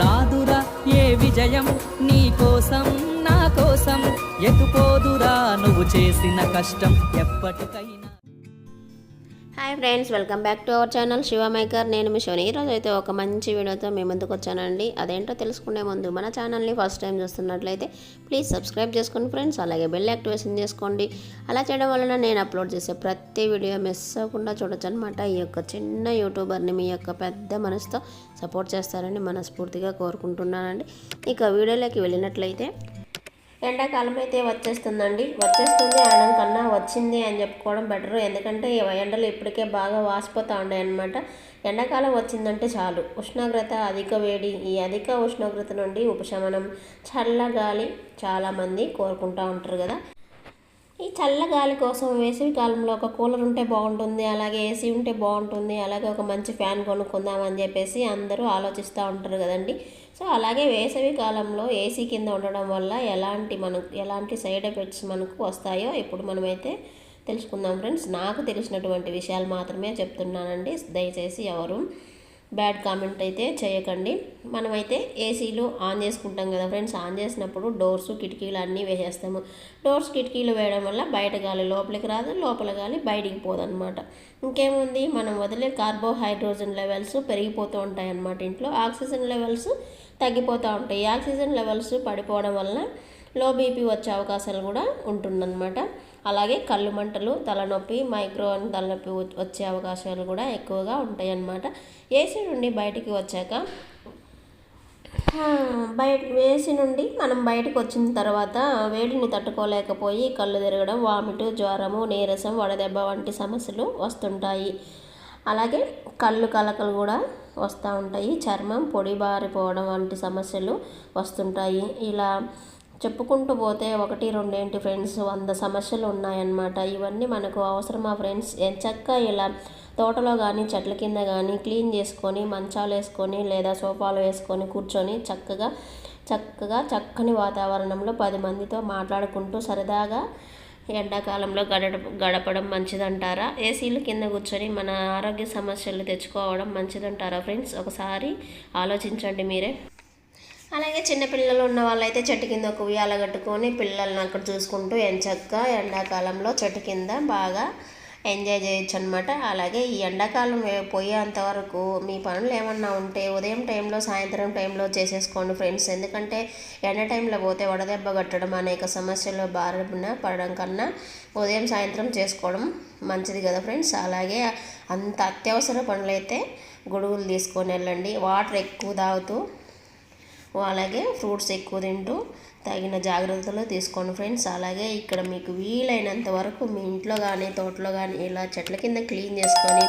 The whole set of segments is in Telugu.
రాదురా ఏ విజయం నీ కోసం నా కోసం ఎత్తుపోదురా నువ్వు చేసిన కష్టం ఎప్పటికైనా. Hi friends welcome back to our channel Shiva maker. నేను మీ శివని ఈరోజు అయితే ఒక మంచి వీడియోతో మీ ముందుకు వచ్చానండి. అదేంటో తెలుసుకునే ముందు మన ఛానల్ని ఫస్ట్ టైం చూస్తున్నట్లయితే ప్లీజ్ సబ్స్క్రైబ్ చేసుకోండి ఫ్రెండ్స్. అలాగే బెల్ యాక్టివేషన్ చేసుకోండి. అలా చేయడం వలన నేను అప్లోడ్ చేసే ప్రతి వీడియో మిస్ అవ్వకుండా చూడొచ్చు అనమాట ఈ యొక్క చిన్న యూట్యూబర్ని మీ యొక్క పెద్ద మనసుతో సపోర్ట్ చేస్తారని మనస్ఫూర్తిగా కోరుకుంటున్నానండి. ఇక వీడియోలోకి వెళ్ళినట్లయితే ఎండాకాలం అయితే వచ్చేస్తుందండి. వచ్చేస్తుంది అనడం కన్నా వచ్చింది అని చెప్పుకోవడం బెటర్ ఎందుకంటే ఎండలు ఇప్పటికే బాగా వాసిపోతూ ఉన్నాయి అనమాట ఎండాకాలం వచ్చిందంటే చాలు. ఉష్ణోగ్రత అధిక వేడి ఈ అధిక ఉష్ణోగ్రత నుండి ఉపశమనం చల్లగాలి చాలామంది కోరుకుంటూ ఉంటారు కదా. ఈ చల్ల గాలి కోసం వేసవి కాలంలో ఒక కూలర్ ఉంటే బాగుంటుంది అలాగే ఏసీ ఉంటే బాగుంటుంది అలాగే ఒక మంచి ఫ్యాన్ కొనుక్కుందామని చెప్పేసి అందరూ ఆలోచిస్తూ ఉంటారు కదండి. సో అలాగే వేసవి కాలంలో ఏసీ కింద ఉండడం వల్ల ఎలాంటి మనకు ఎలాంటి సైడ్ ఎఫెక్ట్స్ మనకు వస్తాయో ఇప్పుడు మనమైతే తెలుసుకుందాం ఫ్రెండ్స్. నాకు తెలిసినటువంటి విషయాలు మాత్రమే చెప్తున్నానండి. దయచేసి ఎవరు బ్యాడ్ కామెంట్ అయితే చేయకండి. మనమైతే ఏసీలు ఆన్ చేసుకుంటాం కదా ఫ్రెండ్స్ ఆన్ చేసినప్పుడు డోర్స్ కిటికీలు అన్నీ వేసేస్తాము. డోర్స్ కిటికీలు వేయడం వల్ల బయట గాలి లోపలికి రాదు లోపల గాలి బయటికి పోదన్నమాట. ఇంకేముంది? మనం వదిలే కార్బోహైడ్రోజన్ లెవెల్స్ పెరిగిపోతూ ఉంటాయి అన్నమాట ఇంట్లో. ఆక్సిజన్ లెవెల్స్ తగ్గిపోతూ ఉంటాయి. ఆక్సిజన్ లెవెల్స్ పడిపోవడం వల్ల లో బీపీ వచ్చే అవకాశాలు కూడా ఉంటుందన్నమాట. అలాగే కళ్ళు మంటలు తలనొప్పి మైగ్రో తలనొప్పి వచ్చే అవకాశాలు కూడా ఎక్కువగా ఉంటాయి అన్నమాట ఏసీ నుండి బయటికి వచ్చాక బయట ఏసీ నుండి మనం బయటకు వచ్చిన తర్వాత వేడిని తట్టుకోలేకపోయి కళ్ళు తిరగడం వామిటు జ్వరము నీరసం వడదెబ్బ వంటి సమస్యలు వస్తుంటాయి. అలాగే కళ్ళు కలకలు కూడా వస్తూ ఉంటాయి. చర్మం పొడి బారిపోవడం వంటి సమస్యలు వస్తుంటాయి. ఇలా చెప్పుకుంటూ పోతే ఒకటి రెండేంటి ఫ్రెండ్స్ వంద సమస్యలు ఉన్నాయన్నమాట. ఇవన్నీ మనకు అవసరమా ఫ్రెండ్స్ ఎంచక్క ఇలా తోటలో కానీ చెట్ల కింద కానీ క్లీన్ చేసుకొని మంచాలు వేసుకొని లేదా సోఫాలు వేసుకొని కూర్చొని చక్కగా చక్కగా చక్కని వాతావరణంలో పది మందితో మాట్లాడుకుంటూ సరదాగా ఎండాకాలంలో గడప గడపడం మంచిదంటారా? ఏసీలు కింద కూర్చొని మన ఆరోగ్య సమస్యలు తెచ్చుకోవడం మంచిదంటారా ఫ్రెండ్స్ ఒకసారి ఆలోచించండి మీరే. అలాగే చిన్నపిల్లలు ఉన్న వాళ్ళైతే చెట్టు కింద ఒక ఉయ్యాల కట్టుకొని పిల్లల్ని అక్కడ చూసుకుంటూ ఎంచక్క ఎండాకాలంలో చెట్టు కింద బాగా ఎంజాయ్ చేయొచ్చు అనమాట అలాగే ఈ ఎండాకాలం పోయేంత వరకు మీ పనులు ఏమన్నా ఉంటే ఉదయం టైంలో సాయంత్రం టైంలో చేసేసుకోండి ఫ్రెండ్స్. ఎందుకంటే ఎండ టైంలో పోతే వడదెబ్బ కట్టడం అనేక సమస్యలు బారిన పడడం కన్నా ఉదయం సాయంత్రం చేసుకోవడం మంచిది కదా ఫ్రెండ్స్. అలాగే అంత అత్యవసర పనులైతే గొడుగులు తీసుకొని వెళ్ళండి. వాటర్ ఎక్కువ తాగుతూ అలాగే ఫ్రూట్స్ ఎక్కువ తింటూ తగిన జాగ్రత్తలు తీసుకోండి ఫ్రెండ్స్. అలాగే ఇక్కడ మీకు వీలైనంత వరకు మీ ఇంట్లో కానీ తోటలో కానీ ఇలా చెట్ల కింద క్లీన్ చేసుకొని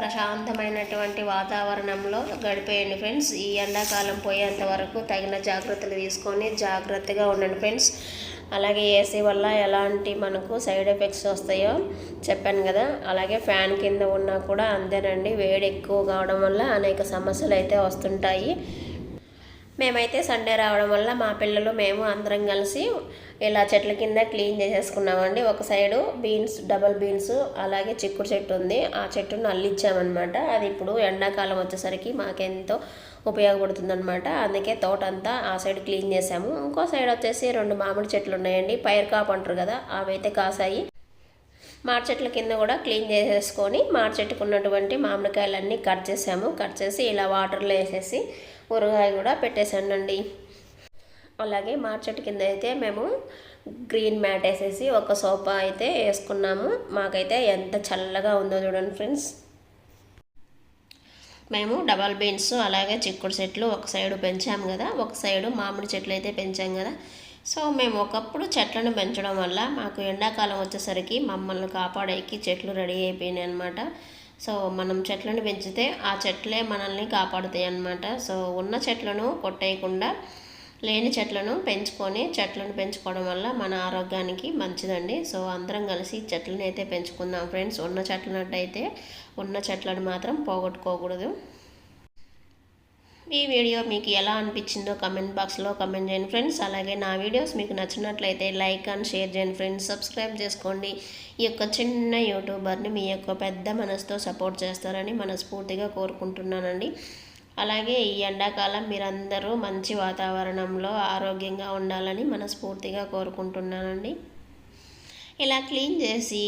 ప్రశాంతమైనటువంటి వాతావరణంలో గడిపేయండి ఫ్రెండ్స్. ఈ ఎండాకాలం పోయేంత వరకు తగిన జాగ్రత్తలు తీసుకొని జాగ్రత్తగా ఉండండి ఫ్రెండ్స్. అలాగే ఏసీ వల్ల ఎలాంటి మనకు సైడ్ ఎఫెక్ట్స్ వస్తాయో చెప్పాను కదా. అలాగే ఫ్యాన్ కింద ఉన్నా కూడా అంతేనండి. వేడి ఎక్కువ కావడం వల్ల అనేక సమస్యలు అయితే వస్తుంటాయి. మేమైతే సండే రావడం వల్ల మా పిల్లలు మేము అందరం కలిసి ఇలా చెట్ల కింద క్లీన్ చేసేసుకున్నామండి. ఒక సైడు బీన్స్ డబల్ బీన్స్ అలాగే చిక్కుడు చెట్టు ఉంది. ఆ చెట్టును అల్లిచ్చామన్నమాట అది ఇప్పుడు ఎండాకాలం వచ్చేసరికి మాకెంతో ఉపయోగపడుతుందన్నమాట. అందుకే తోట అంతా ఆ సైడ్ క్లీన్ చేసాము ఇంకో సైడ్ వచ్చేసి రెండు మామిడి చెట్లు ఉన్నాయండి. పైరు కాపు అంటారు కదా అవి అయితే కాసాయి. మార్చెట్ల కింద కూడా క్లీన్ చేసేసుకొని మామిడి ఉన్నటువంటి మామిడికాయలన్నీ కట్ చేసాము. కట్ చేసి ఇలా వాటర్లో వేసేసి ఊరగాయ కూడా పెట్టేసానండి. అలాగే మార్చెట్ కింద అయితే మేము గ్రీన్ మ్యాట్ వేసేసి ఒక సోఫా అయితే వేసుకున్నాము. మాకైతే ఎంత చల్లగా ఉందో చూడండి ఫ్రెండ్స్. మేము డబల్ బీన్స్ అలాగే చిక్కుడు చెట్లు ఒక సైడు పెంచాము కదా. ఒక సైడు మామిడి చెట్లు అయితే పెంచాం కదా. సో మేము ఒకప్పుడు చెట్లను పెంచడం వల్ల మాకు ఎండాకాలం వచ్చేసరికి మమ్మల్ని కాపాడేకి చెట్లు రెడీ అయిపోయినాయి అనమాట సో మనం చెట్లను పెంచితే ఆ చెట్లే మనల్ని కాపాడుతాయి అన్నమాట. సో ఉన్న చెట్లను కొట్టేయకుండా లేని చెట్లను పెంచుకొని చెట్లను పెంచుకోవడం వల్ల మన ఆరోగ్యానికి మంచిదండి. సో అందరం కలిసి చెట్లను అయితే పెంచుకుందాం ఫ్రెండ్స్. ఉన్న చెట్లనట్టయితే ఉన్న చెట్లను మాత్రం పోగొట్టుకోకూడదు. ఈ వీడియో మీకు ఎలా అనిపించిందో కమెంట్ బాక్స్లో కమెంట్ చేయండి ఫ్రెండ్స్ అలాగే నా వీడియోస్ మీకు నచ్చినట్లయితే లైక్ అండ్ షేర్ చేయండి ఫ్రెండ్స్ సబ్స్క్రైబ్ చేసుకోండి. ఈ యొక్క చిన్న యూట్యూబర్ని మీ యొక్క పెద్ద మనసుతో సపోర్ట్ చేస్తారని మనస్ఫూర్తిగా కోరుకుంటున్నానండి. అలాగే ఈ ఎండాకాలం మీరందరూ మంచి వాతావరణంలో ఆరోగ్యంగా ఉండాలని మనస్ఫూర్తిగా కోరుకుంటున్నానండి. ఇలా క్లీన్ చేసి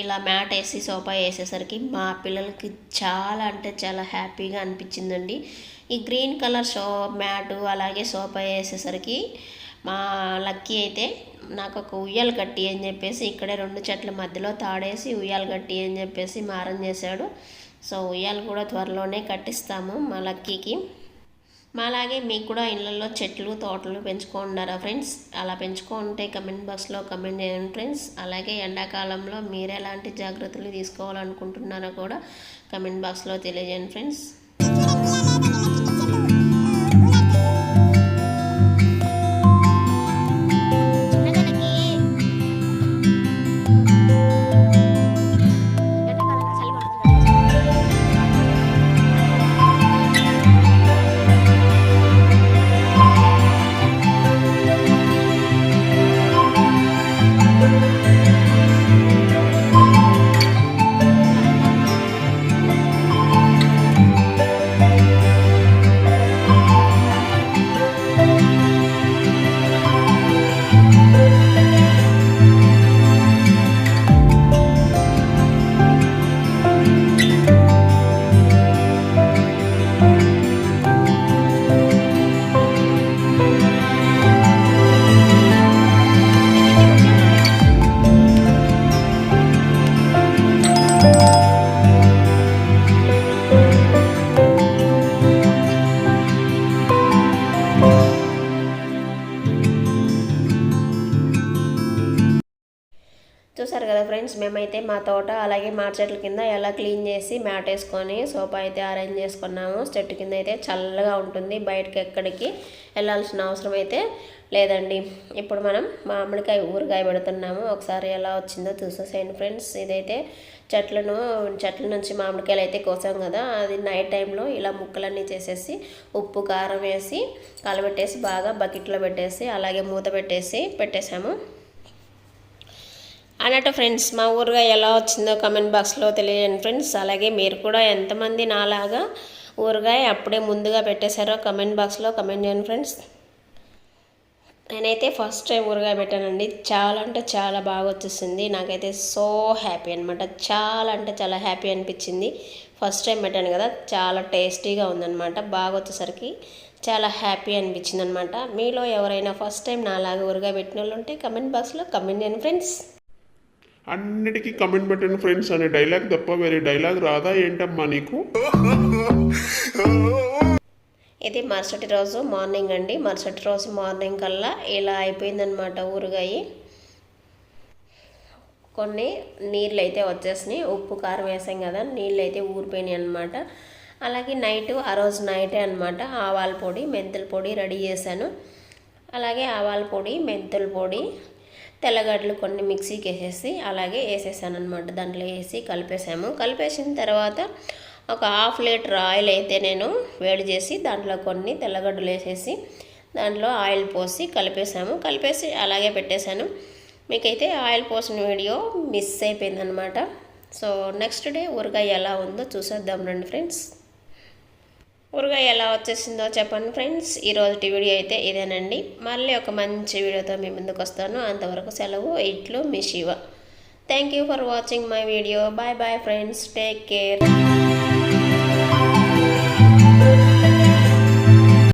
ఇలా మ్యాట్ వేసి సోఫా వేసేసరికి మా పిల్లలకి చాలా అంటే చాలా హ్యాపీగా అనిపించిందండి. ఈ గ్రీన్ కలర్ సో మ్యాటు అలాగే సోఫా వేసేసరికి మా లక్కీ అయితే నాకు ఒక ఉయ్యాలు కట్టి అని చెప్పేసి ఇక్కడే రెండు చెట్ల మధ్యలో తాడేసి ఉయ్యాలు కట్టి అని చెప్పేసి మారం చేశాడు. సో ఉయ్యాలు కూడా త్వరలోనే కట్టిస్తాము మా లక్కీకి. మాలాగే మీకు కూడా ఇళ్ళల్లో చెట్లు తోటలు పెంచుకుంటారా ఫ్రెండ్స్? అలా పెంచుకుంటే కమెంట్ బాక్స్లో కమెంట్ చేయండి ఫ్రెండ్స్. అలాగే ఎండాకాలంలో మీరు ఎలాంటి జాగ్రత్తలు తీసుకోవాలనుకుంటున్నారో కూడా కమెంట్ బాక్స్లో తెలియజేయండి ఫ్రెండ్స్. ఫ్రెండ్స్ మేమైతే మా తోట అలాగే మా చెట్ల కింద ఎలా క్లీన్ చేసి మ్యాట్ వేసుకొని సోఫా అయితే అరేంజ్ చేసుకున్నాము. చెట్టు కింద అయితే చల్లగా ఉంటుంది. బయటకి ఎక్కడికి వెళ్ళాల్సిన అవసరం అయితే లేదండి. ఇప్పుడు మనం మామిడికాయ ఊరగాయ పెడుతున్నాము. ఒకసారి ఎలా వచ్చిందో చూసేసేయండి ఫ్రెండ్స్. ఇదైతే చెట్లను చెట్ల నుంచి మామిడికాయలు అయితే కోసాం కదా. అది నైట్ టైంలో ఇలా ముక్కలన్నీ చేసేసి ఉప్పు కారం వేసి కలబెట్టేసి బాగా బకెట్లో పెట్టేసి అలాగే మూత పెట్టేసి పెట్టేసాము. అన్నట్టు ఫ్రెండ్స్ మా ఊరుగా ఎలా వచ్చిందో కమెంట్ బాక్స్లో తెలియజేయండి ఫ్రెండ్స్. అలాగే మీరు కూడా ఎంతమంది నాలాగా ఊరగాయ అప్పుడే ముందుగా పెట్టేశారో కమెంట్ బాక్స్లో కమెంట్ చేయండి ఫ్రెండ్స్. నేనైతే ఫస్ట్ టైం ఊరగాయ పెట్టానండి. చాలా అంటే చాలా బాగా వచ్చేసింది. నాకైతే సో హ్యాపీ అనమాట చాలా అంటే చాలా హ్యాపీ అనిపించింది. ఫస్ట్ టైం పెట్టాను కదా చాలా టేస్టీగా ఉందన్నమాట. బాగా వచ్చేసరికి చాలా హ్యాపీ అనిపించింది అనమాట మీలో ఎవరైనా ఫస్ట్ టైం నాలాగా ఊరగాయ పెట్టిన వాళ్ళు ఉంటే కమెంట్ బాక్స్లో కమెంట్ చేయండి ఫ్రెండ్స్. అన్నిటికీ కమెంట్ పెట్టండి ఫ్రెండ్స్ అనే డైలాగ్ తప్ప వేరే డైలాగ్ రాదా ఏంటమ్మా నీకు? ఇది మరుసటి రోజు మార్నింగ్ అండి. మరుసటి రోజు మార్నింగ్ కల్లా ఇలా అయిపోయిందనమాట ఊరుగాయి. కొన్ని నీళ్ళు అయితే వచ్చేసినాయి. ఉప్పు కారం వేసాం కదా నీళ్ళు అయితే ఊరిపోయినాయి అనమాట అలాగే నైట్ ఆ రోజు నైటే అనమాట ఆవాల పొడి మెంతుల పొడి రెడీ చేశాను. అలాగే ఆవాల పొడి మెంతుల పొడి తెల్లగడ్డలు కొన్ని మిక్సీకి వేసేసి అలాగే వేసేసాను అనమాట దాంట్లో వేసి కలిపేసాము. కలిపేసిన తర్వాత ఒక హాఫ్ లీటర్ ఆయిల్ అయితే నేను వేడి చేసి దాంట్లో కొన్ని తెల్లగడ్డలు వేసేసి దాంట్లో ఆయిల్ పోసి కలిపేసాము. కలిపేసి అలాగే పెట్టేశాను. మీకైతే ఆయిల్ పోసిన వీడియో మిస్ అయిపోయిందనమాట సో నెక్స్ట్ డే ఊరగాయ ఎలా ఉందో చూసేద్దాం రండి ఫ్రెండ్స్. ఊరగాయ ఎలా వచ్చేసిందో చెప్పండి ఫ్రెండ్స్. ఈరోజు వీడియో అయితే ఇదేనండి. మళ్ళీ ఒక మంచి వీడియోతో మీ ముందుకు వస్తాను. అంతవరకు సెలవు ఇట్లు మీ Shiva. Thank you for watching my video bye bye friends take care